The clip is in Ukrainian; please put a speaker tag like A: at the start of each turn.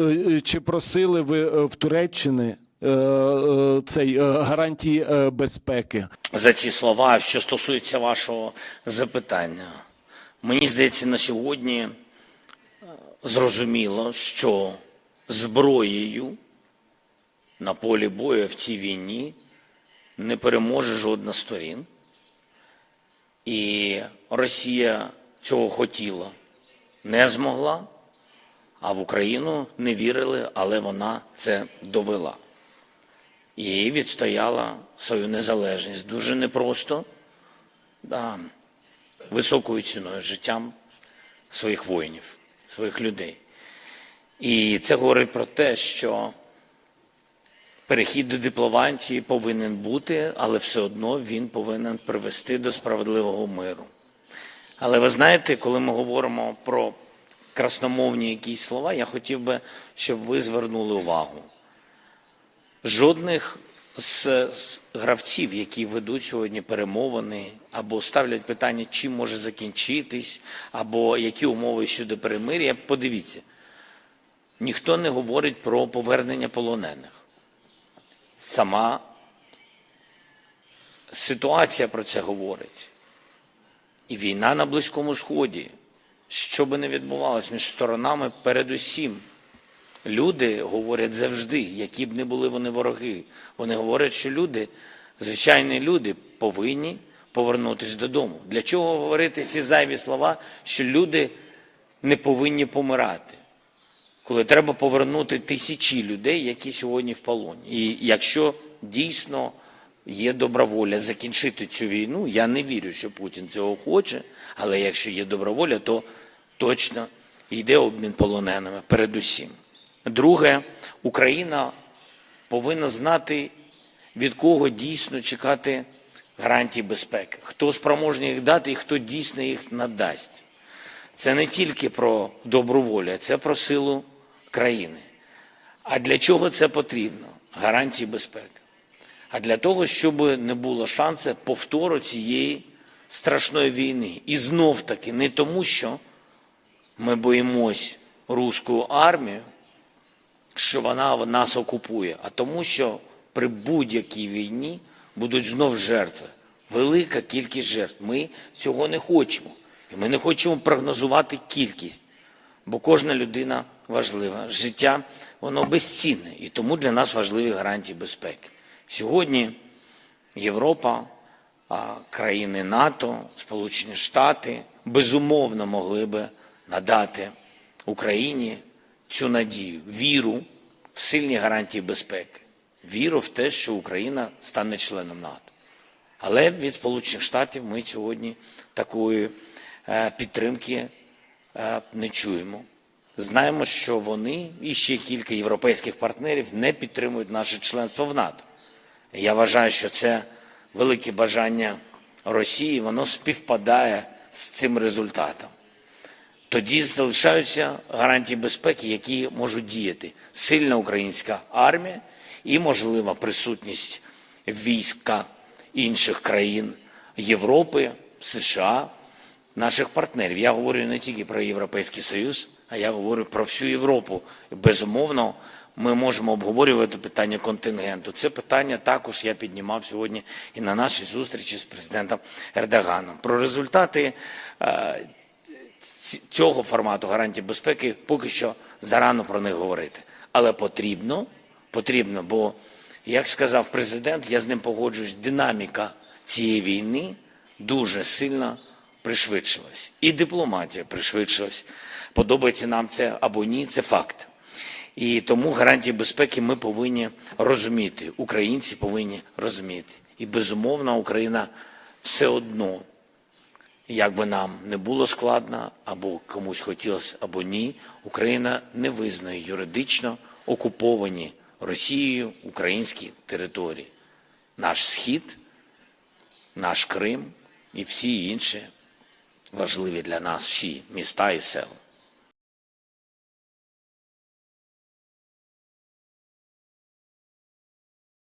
A: е, чи просили ви е, в Туреччини е, е, цей е, гарантії е, безпеки?
B: за ці слова. Що стосується вашого запитання, мені здається, на сьогодні е, зрозуміло, що зброєю на полі бою в цій війні не переможе жодна сторін. І Росія цього хотіла, не змогла, а в Україну не вірили, але вона це довела і відстояла свою незалежність дуже непросто, да, високою ціною життям своїх воїнів, своїх людей. І це говорить про те, що перехід до дипломатії повинен бути, але все одно він повинен привести до справедливого миру. Але ви знаєте, коли ми говоримо про красномовні якісь слова, я хотів би, щоб ви звернули увагу жодних з, гравців, які ведуть сьогодні перемовини, або ставлять питання, чим може закінчитись, або які умови щодо перемир'я. Подивіться, ніхто не говорить про повернення полонених. Сама ситуація про це говорить. І війна на Близькому Сході, що би не відбувалось між сторонами, передусім Люди говорять завжди, які б не були вони вороги. Вони говорять, що люди, звичайні люди, повинні повернутися додому. Для чого говорити ці зайві слова, що люди не повинні помирати? Коли треба повернути тисячі людей, які сьогодні в полоні. І якщо дійсно є добра воля закінчити цю війну, я не вірю, що Путін цього хоче, але якщо є добра воля, то точно йде обмін полоненими передусім. Друге, Україна повинна знати, від кого дійсно чекати гарантій безпеки, хто спроможний їх дати і хто дійсно їх надасть. Це не тільки про добру волю, а це про силу країни. А для чого це потрібно? Гарантії безпеки. А для того, щоб не було шансу повтору цієї страшної війни. І знов таки не тому, що ми боїмось руську армію, що вона нас окупує, а тому, що при будь-якій війні будуть знов жертви. Велика кількість жертв. Ми цього не хочемо. І ми не хочемо прогнозувати кількість, бо кожна людина важлива. Життя воно безцінне, і тому для нас важливі гарантії безпеки. Сьогодні Європа, країни НАТО, Сполучені Штати безумовно могли би надати Україні цю надію, віру в сильні гарантії безпеки, віру в те, що Україна стане членом НАТО. Але від Сполучених Штатів ми сьогодні такої е, підтримки е, не чуємо. Знаємо, що вони і ще кілька європейських партнерів не підтримують наше членство в НАТО. Я вважаю, що це велике бажання Росії, воно співпадає з цим результатом. Тоді залишаються гарантії безпеки, які можуть діяти. Сильна українська армія і можлива присутність війська інших країн Європи, США, наших партнерів. Я говорю не тільки про Європейський Союз, а я говорю про всю Європу. Безумовно, ми можемо обговорювати питання контингенту. Це питання також я піднімав сьогодні і на нашій зустрічі з президентом Ердоганом. Про результати е, цього формату гарантій безпеки поки що зарано про них говорити. Але потрібно, потрібно, бо, як сказав президент, я з ним погоджуюсь, динаміка цієї війни дуже сильно пришвидшилась. І дипломатія пришвидшилась. Подобається нам це або ні, це факт. І тому гарантії безпеки ми повинні розуміти. Українці повинні розуміти. І безумовно, Україна все одно як би нам не було складно, або комусь хотілося, або ні, Україна не визнає юридично окуповані Росією українські території. Наш схід, наш Крим і всі інші важливі для нас всі міста і села.